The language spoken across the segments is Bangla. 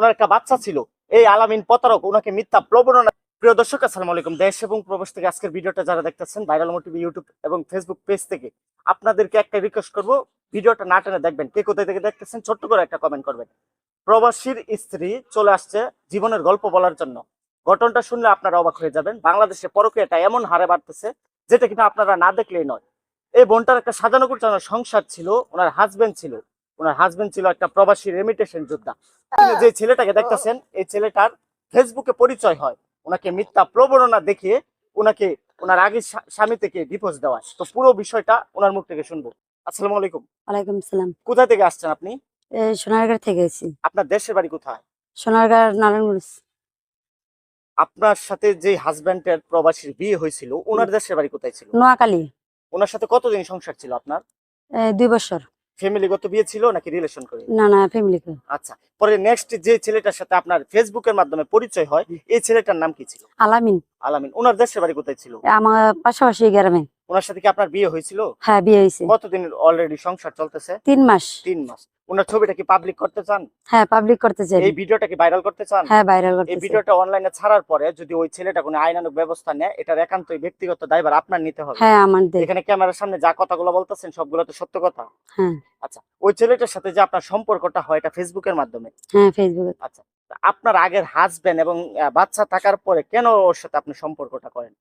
ওনার একটা বাচ্চা ছিল। এই আলামিন প্রতারক, ওনাকে মিথ্যা প্রবণনা। প্রিয় দর্শক, আসসালামু আলাইকুম। দেশ এবং প্রবাস থেকে আজকের ভিডিওটা যারা দেখতেছেন ভাইরাল মোটিভি ইউটিউব এবং ফেসবুক পেজ থেকে, আপনাদেরকে একটা রিকোয়েস্ট করব, ভিডিওটা না টেনে দেখবেন। কে কোথায় থেকে দেখতেছেন, ছোট্ট করে একটা কমেন্ট করবেন। প্রবাসীর স্ত্রী চলে আসছে জীবনের গল্প বলার জন্য। ঘটনাটা শুনলে আপনারা অবাক হয়ে যাবেন। বাংলাদেশে পরকীয়াটা এমন হারে বাড়তেছে, যেটা কিন্তু আপনারা না দেখলেই নয়। এই বোনটার একটা সাজানো গোছানো সংসার ছিল, ওনার হাজবেন্ড ছিল। ওনার হাজবেন্ড ছিল একটা প্রবাসী রেমিটেশন যোদ্ধা। যে ছেলেটাকে দেখতেছেন এই ছেলেটার ফেসবুকে পরিচয় হয়। ওনাকে মিথ্যা প্রবণনা দেখিয়ে ওনাকে ওনার আগে স্বামী থেকে ডিভোর্স দেওয়া তো পুরো বিষয়টা ওনার মুখ থেকে শুনব। আসসালামু আলাইকুম। ওয়ালাইকুম সালাম কোথা থেকে আসছেন আপনি? থেকে এসেছি। আপনার দেশের বাড়ি কোথায়? সোনারগাঁ নারায়ণগঞ্জ। আপনার সাথে যে হাজবেন্ডের প্রবাসীর বিয়ে হয়েছিল ওনার দেশের বাড়ি কোথায় ছিল? নোয়াখালী। ওনার সাথে কতদিন সংসার ছিল আপনার? দুই বছর। ফ্যামিলিগত বিয়ে ছিল নাকি রিলেশন করে না না ফ্যামিলিকে আচ্ছা পরে নেক্সট যে ছেলেটার সাথে আপনার ফেসবুকের মাধ্যমে পরিচয় হয় এই ছেলেটার নাম কি ছিল? আলামিন। আলামিন ওনার দেশের বাড়ি কোথায় ছিল? আমার পাশাপাশি গ্রামে। ওনার সাথে কি আপনার বিয়ে হয়েছিল? হ্যাঁ বিয়ে হয়েছে। কতদিন অলরেডি সংসার চলতেছে? তিন মাস। তিন মাস। ওনার ছবিটা কি পাবলিক করতে চান? হ্যাঁ পাবলিক করতে চাই। এই ভিডিওটা কি ভাইরাল করতে চান? হ্যাঁ ভাইরাল এই করতে চাই। ভিডিওটা অনলাইনে ছাড়ার পরে যদি ওই ছেলেটা কোনো আইনানুক ব্যবস্থা নেয় এটার একান্তই ব্যক্তিগত দায়ভার আপনার নিতে হবে। হ্যাঁ আমাদের এখানে ক্যামেরার সামনে যা কথাগুলো বলতেছেন সবগুলো তো সত্য কথা। হ্যাঁ। আচ্ছা ওই ছেলেটার সাথে যে আপনার সম্পর্কটা হয় এটা ফেসবুকের মাধ্যমে? হ্যাঁ ফেসবুকে আচ্ছা আপনার আগের হাজবেন্ড এবং বাচ্চা থাকার পরে কেন ওর সাথে আপনি সম্পর্কটা করেন?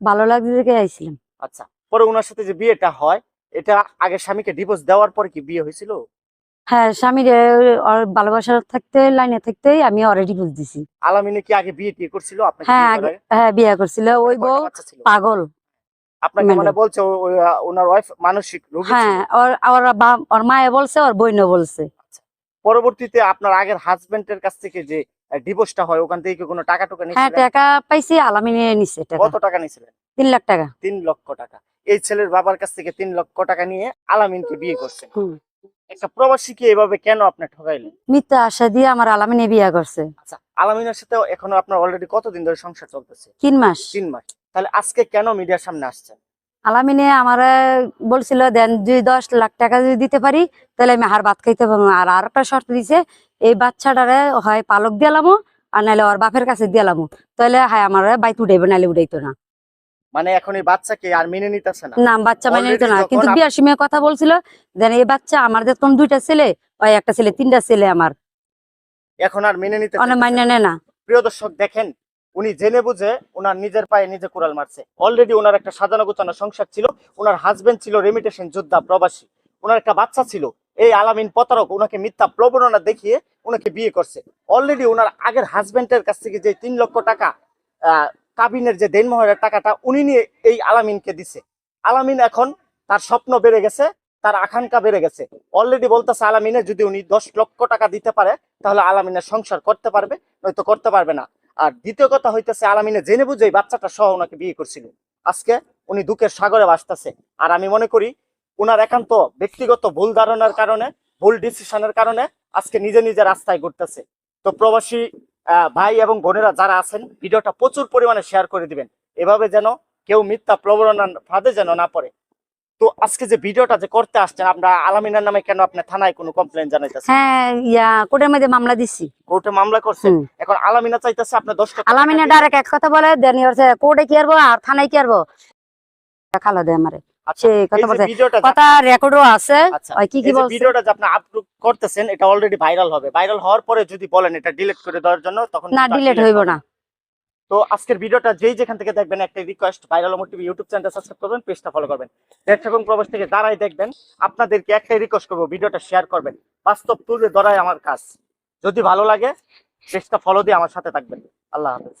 ভালো লাগছে দেখে আইছিলাম। আচ্ছা পরে ওনার সাথে যে বিয়েটা হয় এটা আগে স্বামীকে ডিভোর্স দেওয়ার পরে কি বিয়ে হয়েছিল? হ্যাঁ স্বামীর ভালোবাসা থাকতে লাইনে থাকতেই আমি অলরেডি বুঝ দিছি। আলামিনে কি আগে বিয়ে টিয়ে করছিল? হ্যাঁ? হ্যাঁ বিয়ে করছিল। ওই বউ পাগল। আপনাকে মানে- মানে বলছে ওনার ওয়াইফ মানসিক রোগী হ্যাঁ ওর ওর মায়ে বলছে ওর বইনও বলছে। পরবর্তীতে আপনার আগের হাজবেন্ডের কাছ থেকে যে ডিভোর্সটা হয় ওখান থেকে কোনো টাকা টুকা হ্যাঁ টাকা পাইছি আলামিনে নিছে টাকা। কত টাকা নিয়েছিলেন? তিন লাখ টাকা। তিন লক্ষ টাকা। এই ছেলের বাবার কাছ থেকে তিন লক্ষ টাকা নিয়ে আলামিনকে বিয়ে করছেন। হুম। একটা প্রবাসীকে এভাবে কেন আপনি ঠকাইলেন? মিথ্যা আশা দিয়ে আমার আলামিনে বিয়ে করছে। আচ্ছা আলামিনের সাথে এখনও আপনার অলরেডি কতদিন ধরে সংসার চলতেছে? তিন মাস। তিন মাস। তাহলে আজকে কেন মিডিয়ার সামনে আসছেন? আলামিনে আমার বলছিল দেন দুই দশ লাখ টাকা যদি দিতে পারি তাহলে আমি হার ভাত খাইতে পারব আর আর একটা শর্ত দিছে এই বাচ্চাটারে হয় পালক দিলামো আর নাহলে ওর বাপের কাছে দিলামো তাহলে হায় আমার বাইত উঠাইবে নাহলে উঠাইতো না। মানে এখন এই বাচ্চাকে আর মেনে নিতেছে না। না বাচ্চা মানে নিত না। কিন্তু বিয়ার সময় কথা বলছিল দেন এই বাচ্চা আমার যেরকম দুইটা ছেলে ওই একটা ছেলে তিনটা ছেলে আমার। এখন আর মেনে নিতে অনেক মান্য নেয় না। প্রিয় দর্শক দেখেন উনি জেনে বুঝে ওনার নিজের পায়ে নিজে কুড়াল মারছে। অলরেডি ওনার একটা সাজানো গোছানো সংসার ছিল ওনার হাজবেন্ড ছিল রেমিটেশন যোদ্ধা প্রবাসী। ওনার একটা বাচ্চা ছিল এই আলামিন প্রতারক ওনাকে মিথ্যা প্রবণনা দেখিয়ে ওনাকে বিয়ে করছে। অলরেডি ওনার আগের হাজবেন্ডের কাছ থেকে যে তিন লক্ষ টাকা আহ, কাবিনের যে দেন দেনমোহরের টাকাটা উনি নিয়ে এই আলামিনকে দিছে। আলামিন এখন তার স্বপ্ন বেড়ে গেছে, তার আকাঙ্ক্ষা বেড়ে গেছে। অলরেডি বলতেছে আলামিনের যদি উনি দশ লক্ষ টাকা দিতে পারে, তাহলে আলামিনের সংসার করতে পারবে, নয়তো করতে পারবে না। আর দ্বিতীয় কথা হইতেছে আলামিনে জেনে বুঝে বাচ্চাটা সহ ওনাকে বিয়ে করছিল। আজকে উনি দুঃখের সাগরে ভাসতেছে। আর আমি মনে করি ওনার একান্ত ব্যক্তিগত ভুল ধারণার কারণে, ভুল ডিসিশনের কারণে আজকে নিজে নিজে রাস্তায় ঘুরতেছে। তো প্রবাসী ভাই এবং বোনেরা যারা আছেন ভিডিওটা প্রচুর পরিমাণে শেয়ার করে দিবেন। এভাবে যেন কেউ মিথ্যা প্রবণনার ফাঁদে যেন না পড়ে। তো আজকে যে ভিডিওটা যে করতে আসছেন আমরা আলামিনের নামে কেন আপনি থানায় কোনো কমপ্লেন জানাইতেছেন? হ্যাঁ ইয়া কোর্টের মধ্যে মামলা দিছি। কোর্টে মামলা করছেন? এখন আলামিনা চাইতেছে আপনি দশ লক্ষ টাকা আলামিনে ডাইরেক্ট এক কথা বলে দেন কোর্টে কি আরবো আর থানায় কি আরবো খালো দেয় আমারে। আচ্ছা, কথা বলছে। কথা রেকর্ডও আছে। আচ্ছা, কি কি বলছে? ভিডিওটা যে আপনি আপলোড করতেছেন এটা অলরেডি ভাইরাল হবে। ভাইরাল হওয়ার পরে যদি বলেন এটা ডিলিট করে দেওয়ার জন্য তখন না ডিলেট হইব না। তো আজকের ভিডিওটা যেই যেখান থেকে দেখবেন একটা request viral Amar TV YouTube চ্যানেলটা সাবস্ক্রাইব করবেন পেজটা ফলো করবেন। দেশ এবং প্রবাস থেকে যারাই দেখবেন আপনাদেরকে একটাই রিকোয়েস্ট করব ভিডিওটা শেয়ার করবেন। বাস্তব তুলে ধরাই আমার কাজ। যদি ভালো লাগে পেজটা ফলো দিয়ে আমার সাথে থাকবেন। আল্লাহ হাফেজ।